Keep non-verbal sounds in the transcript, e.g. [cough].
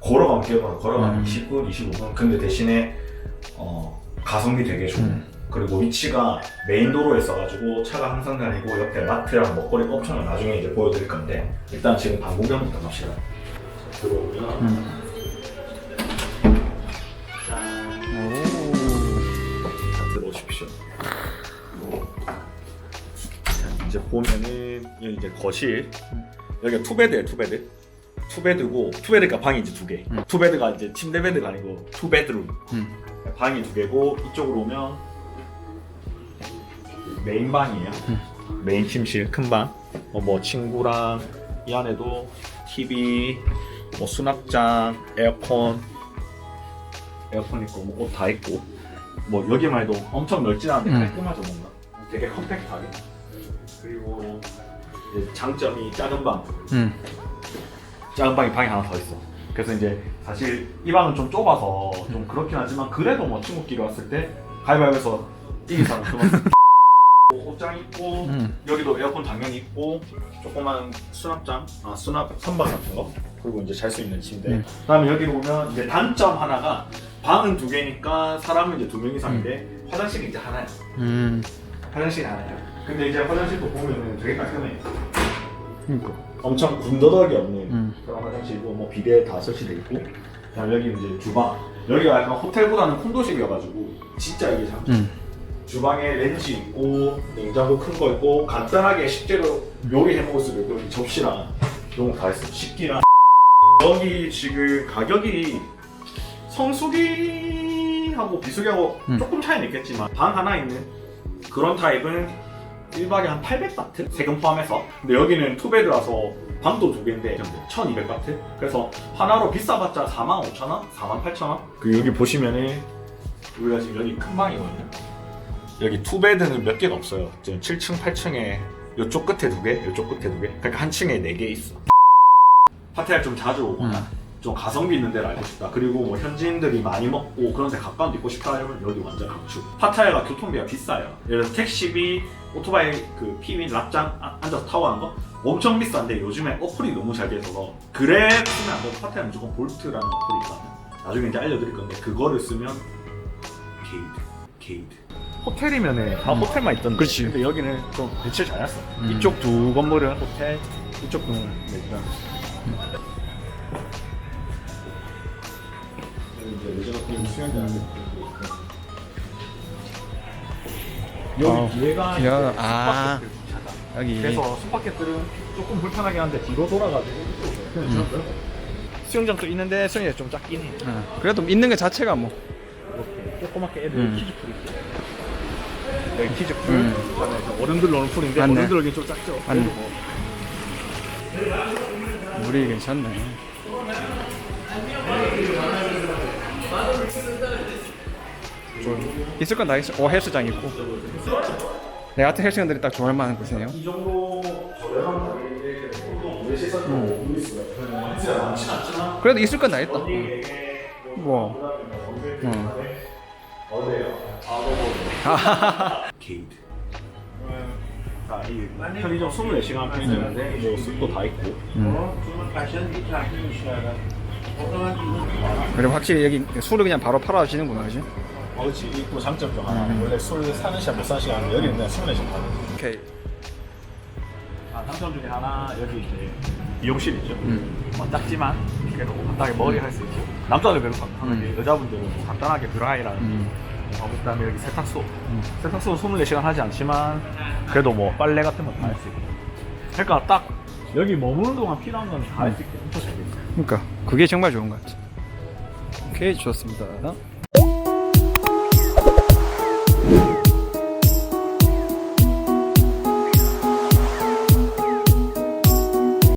걸어가면 기어가 걸어가면 음. 20분, 25분. 근데 대신에 어, 가성비 되게 좋은. 음. 그리고 위치가 메인 도로에 있어가지고 차가 항상 다니고 옆에 마트랑 먹거리 옵션을 나중에 이제 보여드릴 건데 일단 지금 방 구경부터 갑시다. 자, 들어오면 음. 자, 들어오십시오. 자, 이제 보면은 여기 이제 거실. 여기가 투베드예요, 투베드. 투베드고 투베드가 방이 이제 두 개. 음. 투베드가 이제 침대 베드가 아니고 투베드룸. 음. 방이 두 개고 이쪽으로 오면 메인 방이에요. 메인 침실 큰 방. 어, 뭐 친구랑 이 안에도 TV, 뭐 수납장, 에어컨, 에어컨 있고 뭐 옷 다 있고 뭐 여기만 해도 엄청 넓진 않은데 음. 깔끔하죠 뭔가 되게 컴팩트하게 그리고 이제 장점이 작은 방 음. 작은 방이 방이 하나 더 있어 그래서 이제 사실 이 방은 좀 좁아서 좀 그렇긴 하지만 그래도 뭐 친구끼리 왔을 때 가위바위보에서 이긴 사람 그만 옷장 [laughs] 있고 음. 여기도 에어컨 당연히 있고 조그만 수납장 아 수납 선반 같은 거 그리고 이제 잘 수 있는 침대 음. 그다음에 여기로 오면 이제 단점 하나가 방은 두 개니까 사람은 이제 두 명 이상인데 화장실이 이제 하나야 음. 화장실이 하나야 근데 이제 화장실도 보면은 되게 깔끔해 그러니까. 엄청 군더더기 없는 음. 그런 화장실이고 뭐 비데 다 설치돼 있고 그다음 여기 이제 주방 여기가 약간 호텔보다는 콘도식이어가지고 진짜 이게 장 음. 주방에 렌즈 있고 냉장고 큰 거 있고 간단하게 식재료 요리해 먹을 수도 있고 여기 접시랑 이런 거 다 있어 식기랑 여기 지금 가격이 성수기하고 비수기하고 음. 조금 차이는 있겠지만 방 하나 있는 그런 타입은 1박에 한 800바트? 세금 포함해서 근데 여기는 투베드라서 방도 두 개인데 1200바트? 그래서 하나로 비싸봤자 45,000원? 48,000원? 그 여기 보시면은 우리가 지금 여기 큰 방이거든요 여기 투베드는 몇 개가 없어요. 지금 7층, 8층에 이쪽 끝에 두 개, 이쪽 끝에 두 개. 그러니까 한 층에 네 개 있어. 파타야 좀 자주 오거나 음. 좀 가성비 있는 데를 알고 싶다. 그리고 뭐 현지인들이 많이 먹고 그런 데 가까운 데 있고 싶다 하면 여기 완전 강추. 파타야가 교통비가 비싸요. 예를 들어서 택시비, 오토바이 그 피윈 납장 아- 앉아서 타고 가는 거 엄청 비싼데 요즘에 어플이 너무 잘돼 있어서 그래 쓰면 안 되고 파타야 무조건 볼트라는 어플이 있거든요. 나중에 이제 알려드릴 건데 그거를 쓰면 게이드, 게이드. 호텔이면은 다 음. 호텔만 있던데. 그렇지. 근데 여기는 좀 배치를 잘했어. 음. 이쪽 두 건물은 호텔, 이쪽 은 레지던스. 여 이제 레지던스 수영장. 여기 아, 뒤에가 야, 이제 아. 숙박객들 주차장. 여기. 그래서 숙박객들은 조금 불편하게 하는데 뒤로 돌아가지고 이쪽으로 괜찮고요. 수영장도 있는데 수영장이 좀 작긴 해. 어. 그래도 있는 게 자체가 뭐. 이렇게 조그맣게 애들 음. 키즈 풀 있어. 여기 키즈 풀. 음. 그다음에 이제 어른들 노는 풀인데 맞네. 어른들 여기 좀 작죠. 맞네. 그래도 뭐 물이 괜찮네. 있을 건 다 있어. 어 헬스장 있고. 내 같은 헬스장들이 딱 좋아할 만한 곳이네요. 이 정도 저렴한 가격인데 또 우리 시선 음. 올릴 수가 있어요. 그래도 있을 건 다 있다. 어디에게 뭐. 음. 어디요? 게이드. [laughs] 자, 이 편의점 24시간 편의점인데 뭐 숲도 다 있고 그리고 확실히 여기 술을 그냥 바로 팔아 주시는구나, 그지? 어, 그렇지. 이또 장점 중 하나. 음. 원래 술 사는 사는 시간 여기는 그냥 24시간 파는 오케이. 아, 장점 중에 하나 여기 이제 미용실 있죠. 음. 뭐 작지만 그래도 간단하게 머리 할 수 있고 남자들 별로 간단하게 음. 여자분들은 간단하게 드라이랑 음. 어, 그다음에 여기 세탁소 세탁소는 24시간 하지 않지만 그래도 뭐 빨래 같은 건 다 할 수 있고 그러니까 딱 여기 머무는 동안 필요한 건 다 할 수 있게 그러니까 그게 정말 좋은 것 같아. 오케이, 좋습니다.